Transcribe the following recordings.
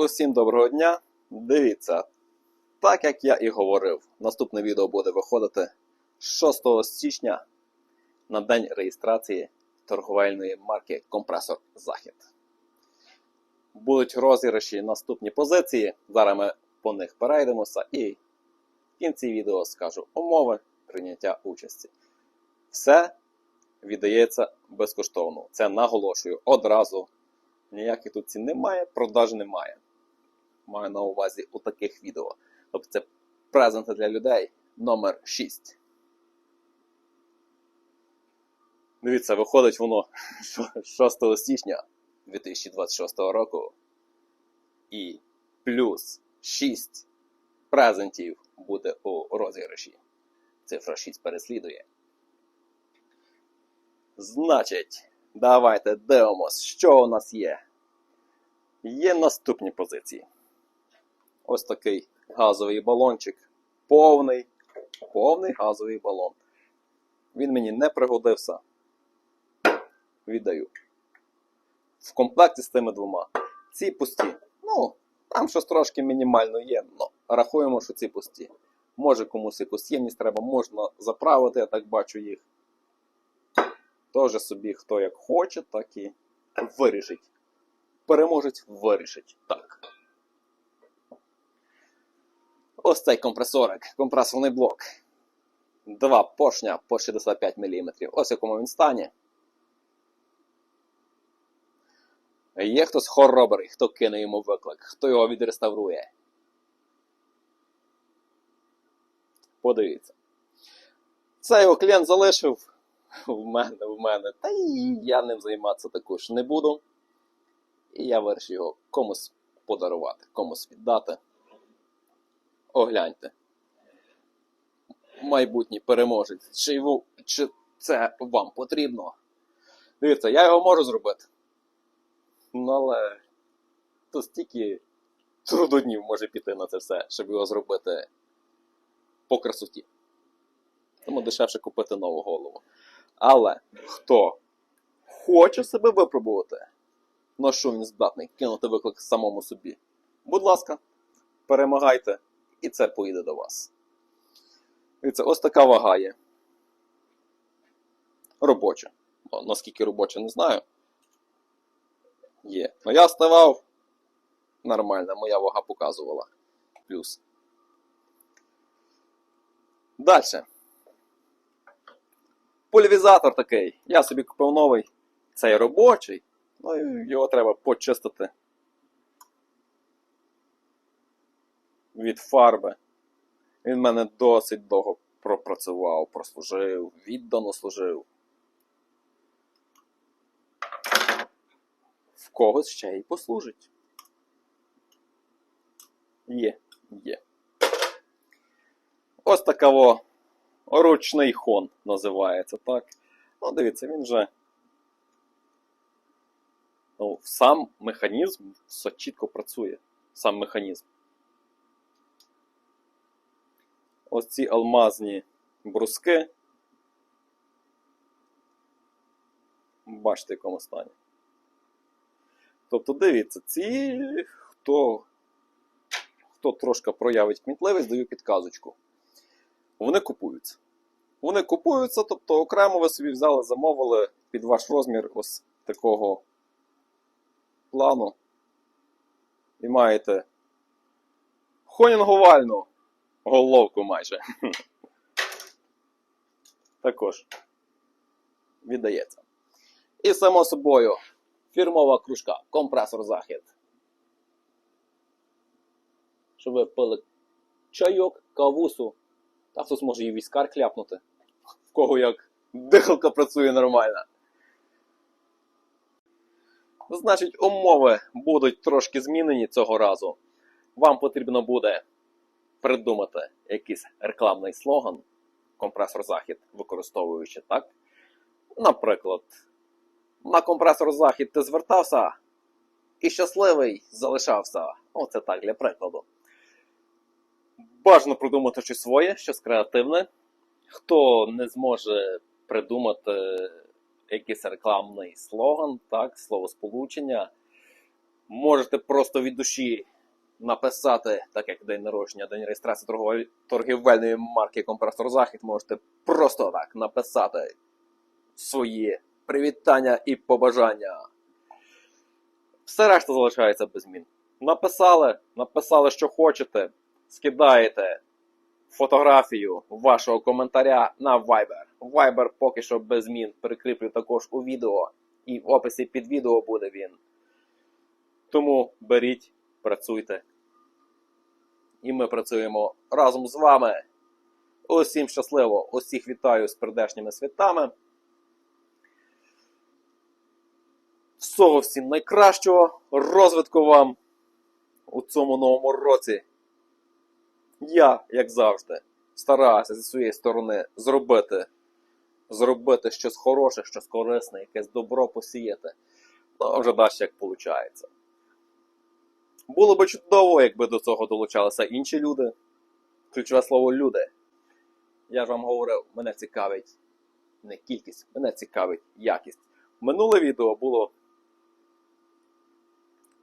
Усім доброго дня. Дивіться, так як я і говорив, наступне відео буде виходити 6 січня на день реєстрації торговельної марки Компресор Захід. Будуть розіграші наступні позиції. Зараз ми по них перейдемося і в кінці відео скажу умови прийняття участі. Все віддається безкоштовно. Це наголошую одразу. Ніяких тут цін немає, продаж немає. Маю на увазі у таких відео. Тобто це презенти для людей номер 6. Дивіться, виходить воно 6 січня 2026 року. І плюс 6 презентів буде у розіграші. Цифра 6 переслідує. Значить, давайте дивимось, що у нас є. Є наступні позиції. Ось такий газовий балончик. Повний, повний газовий балон. Він мені не пригодився. Віддаю. В комплекті з тими двома. Ці пусті. Ну, там щось трошки мінімально є, але рахуємо, що ці пусті. Може комусь якусь ємність треба, можна заправити, я так бачу їх. Теж собі хто як хоче, так і вирішить. Переможець вирішить. Так. Ось цей компресорик, компресорний блок. Два поршня по 65 мм. Ось в якому він стані. Є хтось хоробрий, хто кине йому виклик, хто його відреставрує. Подивіться. Це його клієнт залишив в мене, в мене. Та і я ним займатися також не буду. І я вирішив його комусь подарувати, комусь віддати. Огляньте. Майбутній переможець. Чи, його, чи це вам потрібно? Дивіться, я його можу зробити. Ну, але то стільки трудоднів може піти на це все, щоб його зробити по красоті. Тому дешевше купити нову голову. Але хто хоче себе випробувати, на що він здатний кинути виклик самому собі, будь ласка, перемагайте, і це поїде до вас. Дивіться, ось така вага є. Робоча. Ну, наскільки робоча, не знаю. Є. Ну я ставав нормально, моя вага показувала. Плюс. Далі. Пульвізатор такий. Я собі купив новий. Цей робочий. Ну і його треба почистити. Від фарби. Він мене досить довго пропрацював, прослужив, віддано служив. В когось ще й послужить. Є, є. Ось такаво ручний хон називається, так? Ну, дивіться, він вже. Ну, сам механізм все чітко працює. Сам механізм. Ось ці алмазні бруски. Бачите, в якому стані. Тобто, дивіться, ці, хто, хто трошки проявить кмітливість, даю підказочку. Вони купуються. Вони купуються, тобто окремо ви собі взяли, замовили під ваш розмір ось такого плану. І маєте хонінгувальну головку майже. Також віддається. І само собою фірмова кружка, компресор захід. Щоб ви пили чайок, кавусу, та хтось може і віскар кляпнути. В кого як дихалка працює нормально. Значить, умови будуть трошки змінені цього разу. Вам потрібно буде придумати якийсь рекламний слоган, компресор захід, використовуючи так. Наприклад, на компресор захід ти звертався і щасливий залишався. Оце так для прикладу. Бажано придумати щось своє, щось креативне. Хто не зможе придумати якийсь рекламний слоган, так, словосполучення, можете просто від душі написати, так як день народження, день реєстрації торгівельної марки Компресор Захід, можете просто так написати свої привітання і побажання. Все решта залишається без змін. Написали, написали, що хочете, скидаєте фотографію вашого коментаря на Viber. Viber поки що без змін прикріплю також у відео, і в описі під відео буде він. Тому беріть, працюйте. І ми працюємо разом з вами. Усім щасливо, усіх вітаю з прийдешніми святами. Всього всім найкращого, розвитку вам у цьому новому році. Я, як завжди, стараюся зі своєї сторони зробити, зробити щось хороше, щось корисне, якесь добро посіяти. Ну, вже далі як виходить. Було би чудово, якби до цього долучалися інші люди. Ключове слово люди. Я ж вам говорив, мене цікавить не кількість, мене цікавить якість. Минуле відео було.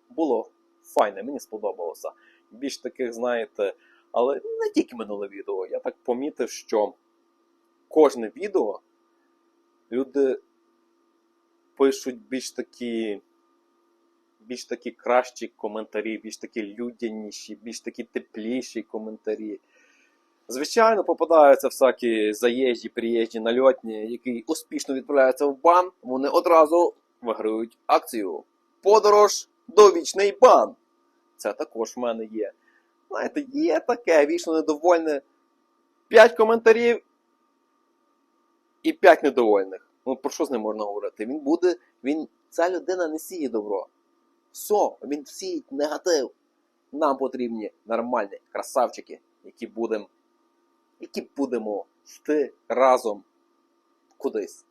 Було файне, мені сподобалося. Більш таких, знаєте, але не тільки минуле відео. Я так помітив, що кожне відео люди пишуть більш такі більш такі кращі коментарі, більш такі людяніші, більш такі тепліші коментарі. Звичайно, попадаються всякі заїжджі, приїжджі, нальотні, які успішно відправляються в бан, вони одразу виграють акцію. Подорож до вічний бан. Це також в мене є. Знаєте, є таке вічно недовольне. 5 коментарів і 5 недовольних. Ну про що з ним можна говорити? Він буде, він, ця людина не сіє добро. Все, він сіє негатив. Нам потрібні нормальні красавчики, які будемо які будемо йти разом кудись.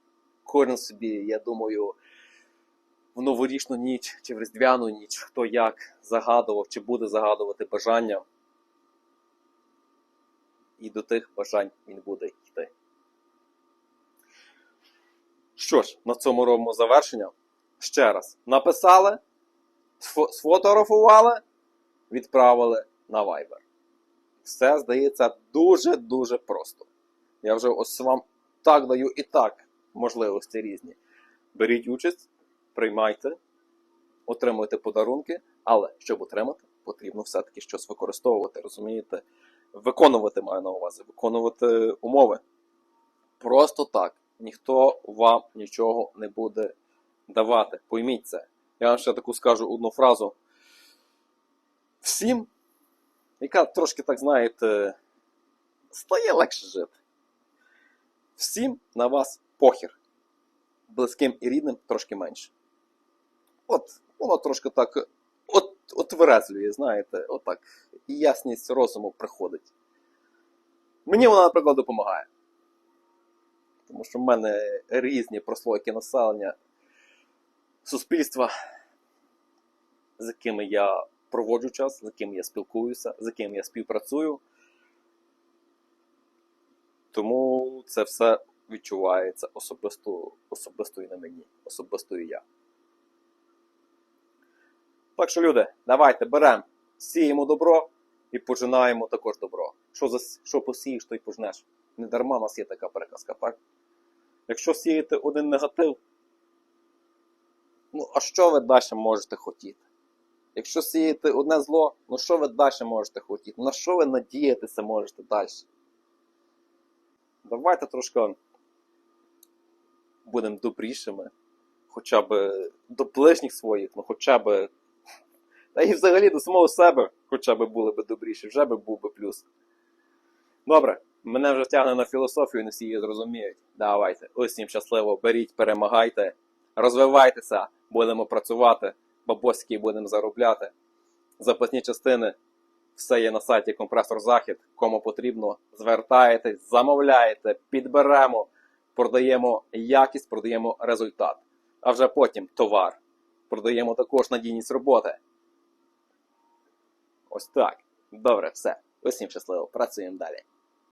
Кожен собі, я думаю, в новорічну ніч чи в різдвяну ніч, хто як загадував чи буде загадувати бажання. І до тих бажань він буде йти. Що ж, на цьому робимо завершення. Ще раз, написали, сфотографували, відправили на Viber. Все здається дуже-дуже просто. Я вже ось вам так даю і так можливості різні. Беріть участь, приймайте, отримуйте подарунки, але щоб отримати, потрібно все-таки щось використовувати, розумієте? Виконувати маю на увазі, виконувати умови. Просто так. Ніхто вам нічого не буде давати. Пойміть це. Я вам ще таку скажу одну фразу. Всім, яка трошки, так знаєте, стає легше жити. Всім на вас похір. Близьким і рідним трошки менше. От, воно трошки так от, отверезлює, знаєте, отак. І ясність розуму приходить. Мені вона, наприклад, допомагає. Тому що в мене різні прослойки населення суспільства, з якими я проводжу час, з якими я спілкуюся, з якими я співпрацюю. Тому це все відчувається особисто, особисто і на мені, особисто і я. Так що, люди, давайте беремо, сіємо добро і пожинаємо також добро. Що, за, що посієш, то й пожнеш. Не дарма у нас є така приказка, так? Якщо сієте один негатив, ну а що ви далі можете хотіти? Якщо сієте одне зло, ну що ви далі можете хотіти? На що ви надіятися можете далі? Давайте трошки будемо добрішими, хоча б до ближніх своїх, ну хоча б. Та і взагалі до самого себе хоча б були б добріші, вже б був би плюс. Добре, мене вже тягне на філософію, не всі її зрозуміють. Давайте, усім щасливо, беріть, перемагайте, розвивайтеся, будемо працювати, бабоськи будемо заробляти. Запасні частини, все є на сайті Компресор Захід. Кому потрібно, звертаєтесь, замовляєте, підберемо, продаємо якість, продаємо результат. А вже потім товар. Продаємо також надійність роботи. Ось так. Добре, все. Усім щасливо, працюємо далі.